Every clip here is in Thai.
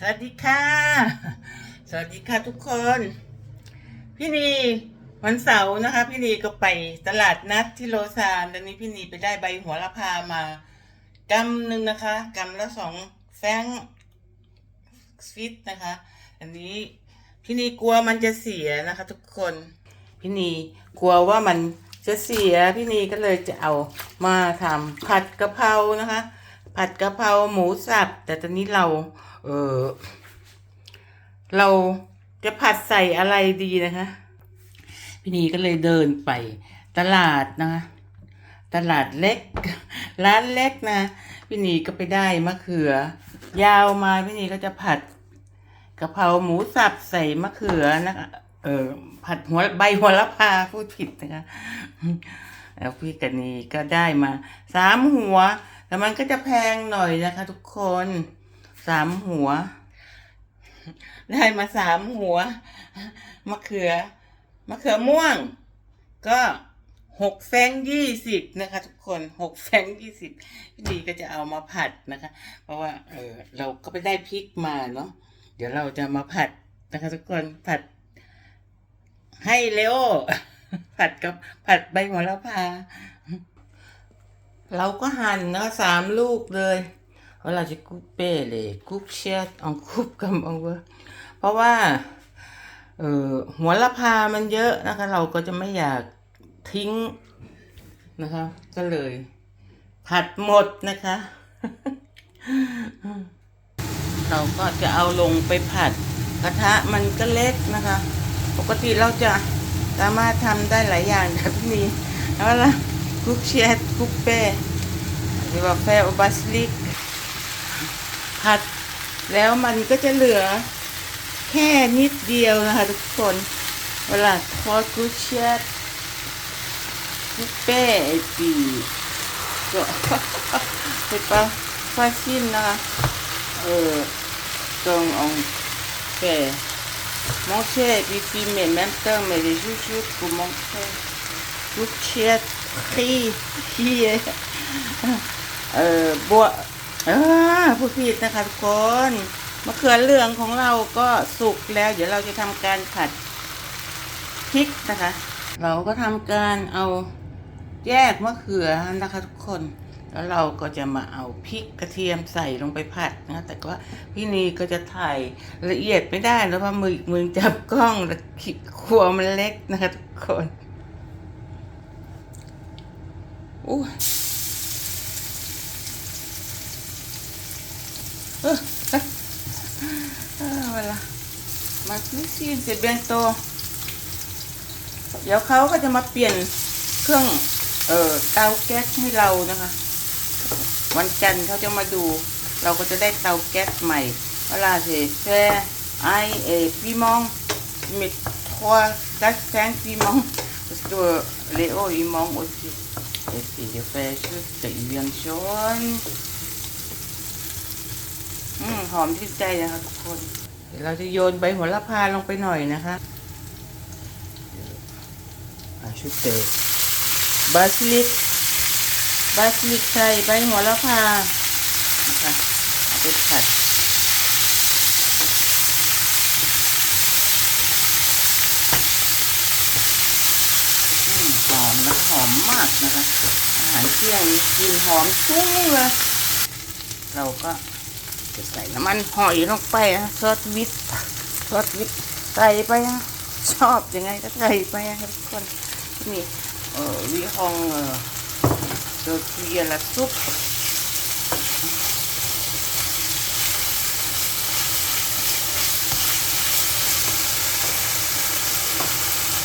สวัสดีค่ะ สวัสดีค่ะทุกคน พี่นีวันเสาร์นะคะ พี่นีก็ไปตลาดนัดที่โลซานตอนนี้พี่นีไปได้ใบหัวละพามากำหนึ่งนะคะกำละสองแฟงฟิตนะคะ อันนี้พี่นีกลัวมันจะเสียนะคะ ทุกคน พี่นีกลัวว่ามันจะเสียพี่นีก็เลยจะเอามาทำผัดกะเพรานะคะ ผัดกะเพราหมูสับแต่ตอนนี้เรา เออเราจะผัดใส่อะไรดีนะคะ พี่นีก็เลยเดินไป ตลาดนะคะตลาดเล็ก ร้านเล็กนะพี่นีก็ไปได้มะเขือ ยาวมาพี่นีก็จะผัดกะเพราหมูสับใส่มะเขือนะคะเออผัดหัวใบหัวละพาพูดผิดนะคะแล้วพี่กันนีก็ได้มาสามหัว แต่มันก็จะแพงหน่อยนะคะ ทุกคนสามหัว ได้มาสามหัว มะเขือ มะเขือม่วง ก็หกแฟงยี่สิบนะคะ ทุกคนหกแฟงยี่สิบพี่ดีก็จะเอามาผัดนะคะ เพราะว่า เออเราก็ไปได้พริกมาเนาะเดี๋ยวเราจะมาผัดนะคะ ทุกคนผัด ให้เร็วผัดกับผัดใบหัวละพา เราก็หั่นนะสามลูกเลยเวลาจะกุเป้เลยกุ๊กเชียดอองคุบกับอองเวอร์เพราะว่าเออหัวละพามันเยอะนะคะ เราก็จะไม่อยากทิ้งนะคะ ก็เลยผัดหมดนะคะ เราก็จะเอาลงไปผัดกระทะมันก็เล็กนะคะ ปกติเราจะสามารถทำได้หลายอย่างแบบนี้แล้วล่ะ kukşiyat kukpe หรือว่าแฟอบัสลิก ผัดแล้วมันก็จะเหลือแค่นิดเดียวนะคะทุกคน เวลาทอดกุชเชตกุเป้ปีก็เป็นปลาาชิ้นนะคะ เออตรงองแป้มองเช่ปีฟีเมนแมมเตอร์เมดิชูชูกูมองแช่กุชเชต อบัวเออผู้ผิดนะคะทุกคนมะเขือเหลืองของเราก็สุกแล้ว เดี๋ยวเราจะทำการผัดพริกนะคะ เราก็ทำการเอาแยกมะเขือนะคะทุกคน แล้วเราก็จะมาเอาพริกกระเทียมใส่ลงไปผัดนะแต่ว่าพี่นีก็จะถ่ายละเอียดไม่ได้แล้วเพราะมือมือจับกล้องแล้วครัวมันเล็กนะคะทุกคน อู้เออเออเออเวลามาซิซิเสร็จเบียงโตเดี๋ยวเขาก็จะมาเปลี่ยนเครื่อง เอ่อเตาแก๊สให้เรานะคะ วันจันทร์เขาจะมาดู เราก็จะได้เตาแก๊สใหม่เวลาเสร็จแช่ไอเอพีมองมี trois quatre cinq piments parce que Léo il manque aussi et puis je fais juste une jaune อืม หอมชื่นใจนะคะทุกคน เดี๋ยวเราจะโยนใบโหัวละพาลงไปหน่อยนะคะอาชุดเตบาสลิกบาสลิกใส่ใบหัวละพานะคะเอาไปผัดอืมห อมนะหอมมากนะคะ อาหารเที่ยงกลินหอมชุ่งเลยเราก็จะใส่น้ำมันหอยลงไปนะซอสวิตซอสวิตใส่ไปนะชอบยังไงก็ใส่ไปนะครับทุกคนนี่เออวิฮองเออ Je cuis la soupe.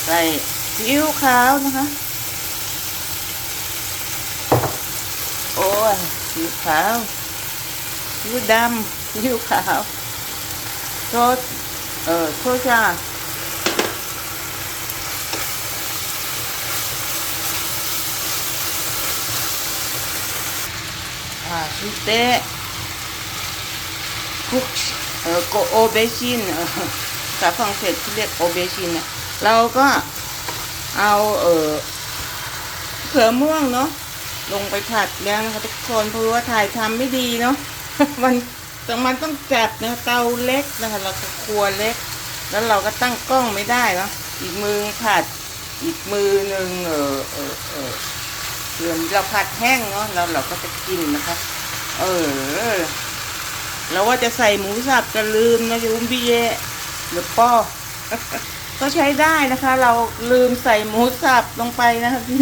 ใส่ซีอิ๊วขาวนะคะ อ้ยซีอิ๊วขาวซีอิ๊วดำซีอิ๊วขาวโซดเอ่อโซชาอ่าชุดเตะคุกเอ่อโอเบชินภาษาฝรั่งเศสที่เรียกโอเบชินเนี่ยเราก็เอาเออเขือม่วงเนาะ ลงไปผัดแล้วนะคะทุกคนเพราะว่าถ่ายทำไม่ดีเนาะมันแต่มันต้องจับนะเตาเล็กนะคะ เราก็ครัวเล็ก แล้วเราก็ตั้งกล้องไม่ได้เนาะอีกมือผัด อีกมือหนึ่งเออเออเออเรียมเราผัดแห้งเนาะแล้วเราก็จะกินนะคะ เออแล้วว่าจะใส่หมูสับจะลืมนะยุมพี่เยหรือป้อก็ใช้ได้นะคะ เราลืมใส่หมูสับลงไปนะคะพี่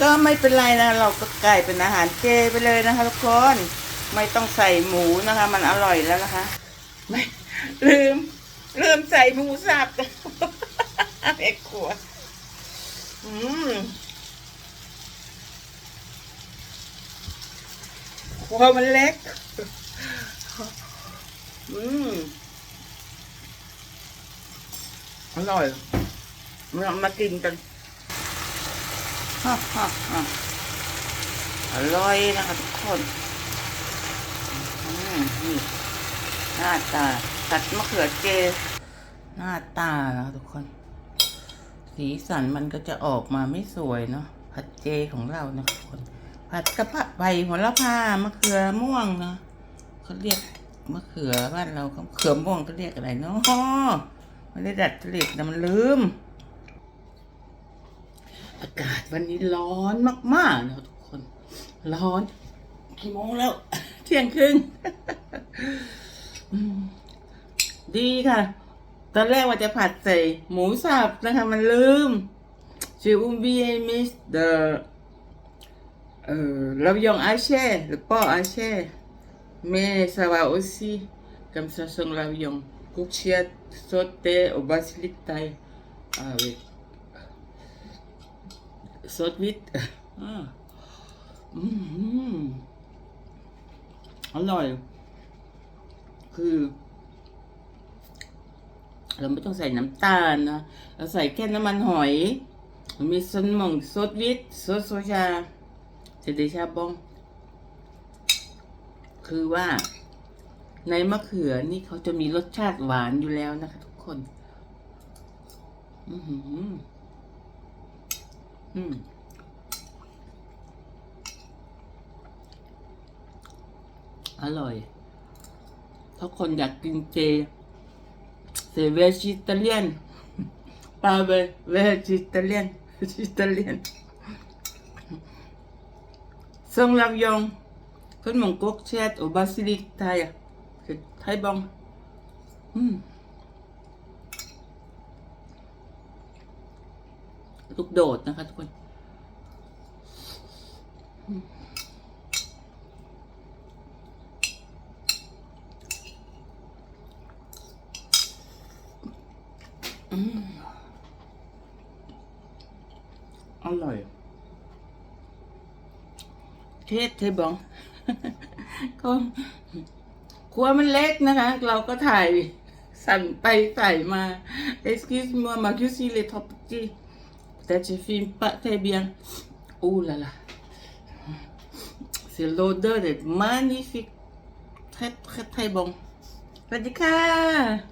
ก็ไม่เป็นไรนะ เราก็กลายเป็นอาหารเจไปเลยนะคะทุกคนไม่ต้องใส่หมูนะคะ มันอร่อยแล้วนะคะ ไม่ลืม ลืมใส่หมูสับเอ็กขวดอืมครัวมันเล็ก อืม อร่อยเรามากินกัน ฮ่าฮ่าฮ่าอร่อยนะคะทุกคนนี่หน้าตาตัดมะเขือเจ หน้าตานะคะทุกคน สีสันมันก็จะออกมาไม่สวยเนาะผัดเจของเรานะทุกคน ผัดกระเพาะใบหัวละพามะเขือม่วงเนาะเขาเรียกมะเขือบ้านเราก็เขือม่วงก็เรียกอะไรเนาะไม่ได้ดัดจริตนะมันลืม อากาศวันนี้ร้อนมากๆนะทุกคน ร้อน กี่โมงแล้ว เที่ยงครึ่งดีค่ะ ตอนแรกว่าจะผัดใส่หมูสับนะคะ มันลืม ชื่ออุ้มบีเอมิสเดอเอ่อลำยองอาเช่หรือป้ออาเช่เมสวาโอซีกัมซาซงลำยองกุกเชียโซเตอบาซิลิกไตอาเว มอร่อย คือ เราไม่ต้องใส่น้ำตาลนะ เราใส่แค่น้ำมันหอย มีซนหมองซดวิตซดโซชาเจเดชาบอง คือว่าในมะเขือนี่เขาจะมีรสชาติหวานอยู่แล้วนะคะทุกคน อือหือ อืมอร่อย ถ้าคนอยากกินเจ เซเวจิตาเลียนปาเวเวจิตาเลียนจิตาเลียนทรงลำยองคนมองกุกเช็ดโอบาซิลิกไทยอะไทยบอง อืม ลูกโดดนะคะทุกคนอืมอร่อยเทศเทบองก็ครัวมันเล็กนะคะ เราก็ถ่ายสั่นไปใส่มา excuse-moi ma cuisine est trop petite cette fille pas très bien. Oh là là. C'est l'odeur est magnifique. Très, très, très bon. radical